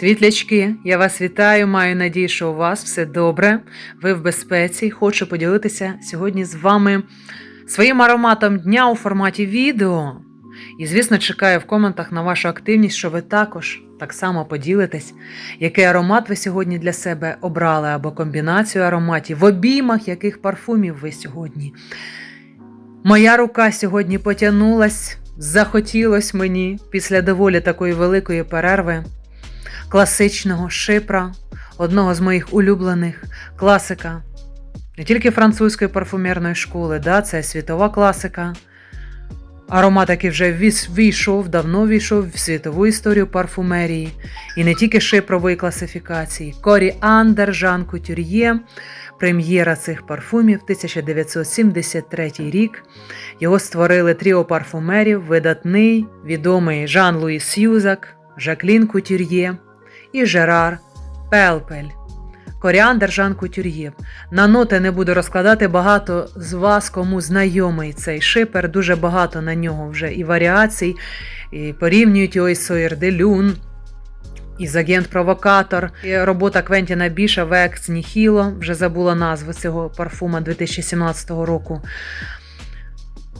Світлячки, я вас вітаю, маю надію, що у вас все добре, ви в безпеці. Хочу поділитися сьогодні з вами своїм ароматом дня у форматі відео. І, звісно, чекаю в коментах на вашу активність, що ви також так само поділитесь, який аромат ви сьогодні для себе обрали, або комбінацію ароматів, в обіймах яких парфумів ви сьогодні. Моя рука сьогодні потягнулась, захотілось мені після доволі такої великої перерви класичного шипра, одного з моїх улюблених класика не тільки французької парфумерної школи, да, це світова класика. Аромат, який вже війшов, давно війшов в світову історію парфумерії, і не тільки шипрової класифікації. Коріандер Жан Кутюр'є, прем'єра цих парфумів 1973 рік. Його створили тріо парфумерів, видатний, відомий Жан-Луї Сюзак, Жаклін Кутюр'є і Жерар Пелпель. Коріандр Жан Кутюр'є. На ноти не буду розкладати багато з вас, кому знайомий цей шипер. Дуже багато на нього вже і варіацій, і порівнюють його із Сойер де Люн, із агент-провокатор. І робота Квентіна Біша Векс Ніхіло, вже забула назву цього парфума 2017 року.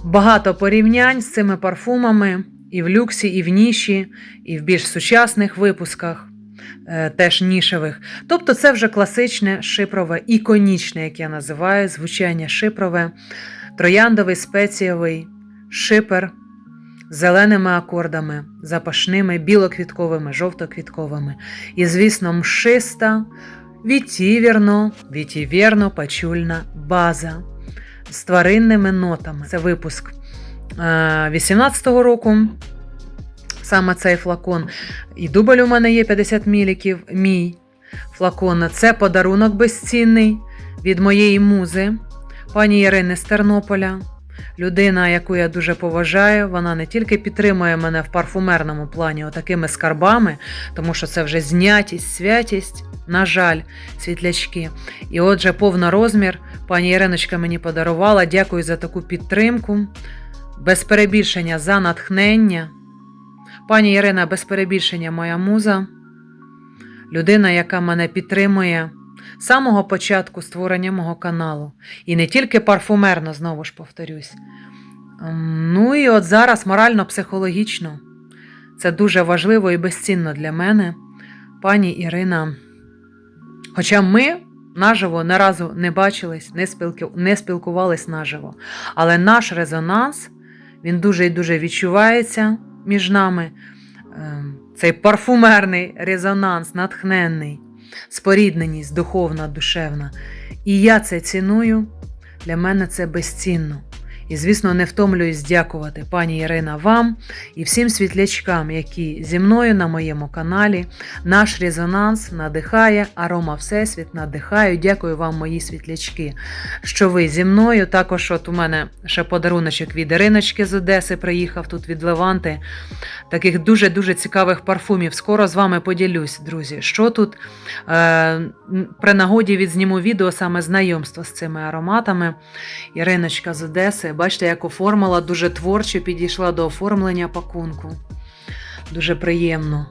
Багато порівнянь з цими парфумами і в люксі, і в ніші, і в більш сучасних випусках е, теж нішевих. Тобто це вже класичне шипрове, іконічне, як я називаю, звучання шипрове, трояндовий спецієвий шипер з зеленими акордами, запашними, білоквітковими, жовтоквітковими. І, звісно, мшиста, вітівірно, вітівірно пачульна база з тваринними нотами. Це випуск 18-го року. Саме цей флакон. І дубль у мене є 50 міліків. Мій флакон. Це подарунок безцінний від моєї музи, пані Ірини з Тернополя. Людина, яку я дуже поважаю, вона не тільки підтримує мене в парфумерному плані отакими скарбами, тому що це вже знятість, святість, на жаль, світлячки. І отже, повна розмір пані Іриночка мені подарувала. Дякую за таку підтримку, без перебільшення за натхнення. Пані Ірина, без перебільшення моя муза, людина, яка мене підтримує з самого початку створення мого каналу. І не тільки парфумерно, знову ж повторюсь. Ем, Ну і от зараз морально-психологічно. Це дуже важливо і безцінно для мене, пані Ірина. Хоча ми наживо не разу не бачились, не, спілкувались наживо. Але наш резонанс він дуже і дуже відчувається між нами. Ем, Цей парфумерний резонанс, натхненний, спорідненість духовна, душевна. І я це ціную. Для мене це безцінно. І, звісно, не втомлююсь дякувати пані Ірина вам і всім світлячкам, які зі мною на моєму каналі. Наш резонанс надихає, арома Всесвіт надихаю. Дякую вам, мої світлячки, що ви зі мною. Також, от у мене ще подаруночок від Іриночки з Одеси приїхав тут від Леванти. Таких дуже-дуже цікавих парфумів. Скоро з вами поділюсь, друзі. Що тут е, при нагоді відзніму відео саме знайомство з цими ароматами. Іриночка з Одеси. Бачите, як оформила, дуже творчо підійшла до оформлення пакунку. Дуже приємно.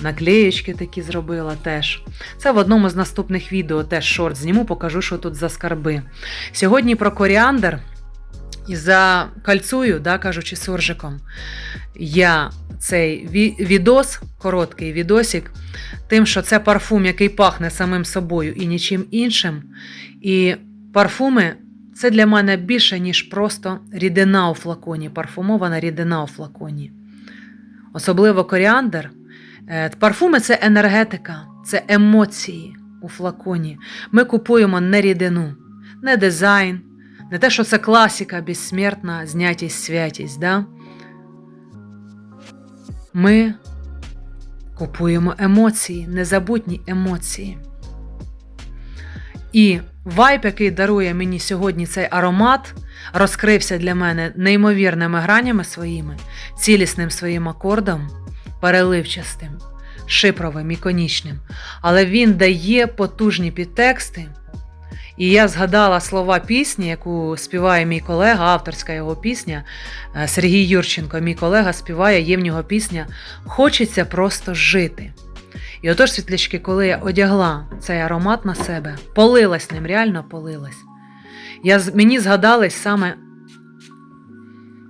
Наклеєчки такі зробила теж. Це в одному з наступних відео теж шорт зніму, покажу, що тут за скарби. Сьогодні про коріандр і за кальцую, да, кажучи суржиком, я цей відос, короткий відосик, тим, що це парфум, який пахне самим собою і нічим іншим. І парфуми це для мене більше, ніж просто рідина у флаконі, парфумована рідина у флаконі. Особливо коріандр. Е, Парфуми це енергетика, це емоції у флаконі. Ми купуємо не рідину, не дизайн, не те, що це класика, безсмертна, знятість, святість. Да? Ми купуємо емоції, незабутні емоції. І вайб, який дарує мені сьогодні цей аромат, розкрився для мене неймовірними гранями своїми, цілісним своїм акордом, переливчастим, шипровим, іконічним. Але він дає потужні підтексти. І я згадала слова пісні, яку співає мій колега, авторська його пісня е, Сергій Юрченко. Мій колега співає, є в нього пісня Хочеться просто жити. І отож, світлячки, коли я одягла цей аромат на себе, полилась ним, реально полилась. Я, мені згадались саме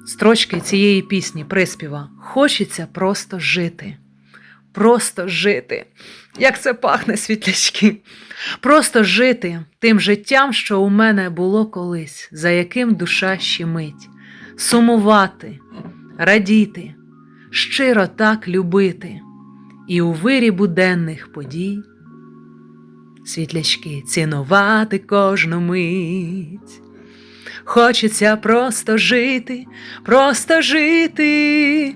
строчки цієї пісні, приспіва. Хочеться просто жити. Просто жити. Як це пахне, світлячки. Просто жити тим життям, що у мене було колись, за яким душа щемить, сумувати, радіти, щиро так любити, і у вирі буденних подій світлячки цінувати кожну мить. Хочеться просто жити, просто жити.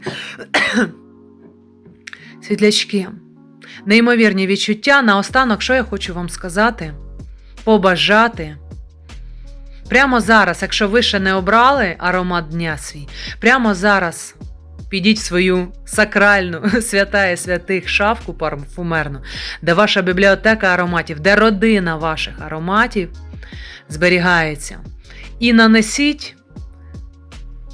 Світлячки, неймовірні відчуття. Наостанок, що я хочу вам сказати, побажати. Прямо зараз, якщо ви ще не обрали аромат дня свій, прямо зараз підіть в свою сакральну святая святих шафку парфумерну, де ваша бібліотека ароматів, де родина ваших ароматів зберігається. І нанесіть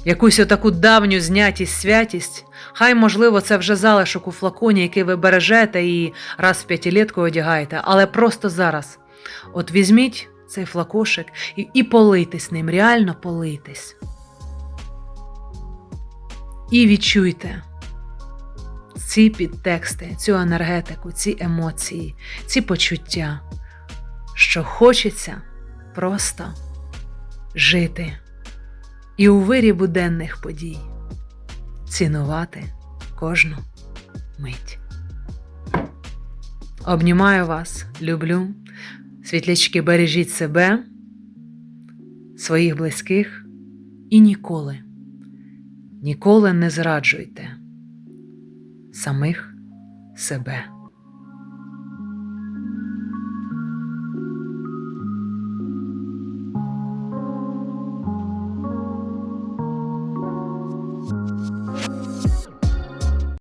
якусь отаку давню знятість, святість. Хай, можливо, це вже залишок у флаконі, який ви бережете і раз в п'ятилітку одягаєте, але просто зараз. От візьміть цей флакошик і, і политесь ним, реально политесь. І відчуйте ці підтексти, цю енергетику, ці емоції, ці почуття, що хочеться просто жити і у вирі буденних подій цінувати кожну мить. Обнімаю вас, люблю. Світлячки, бережіть себе, своїх близьких і ніколи, ніколи не зраджуйте самих себе.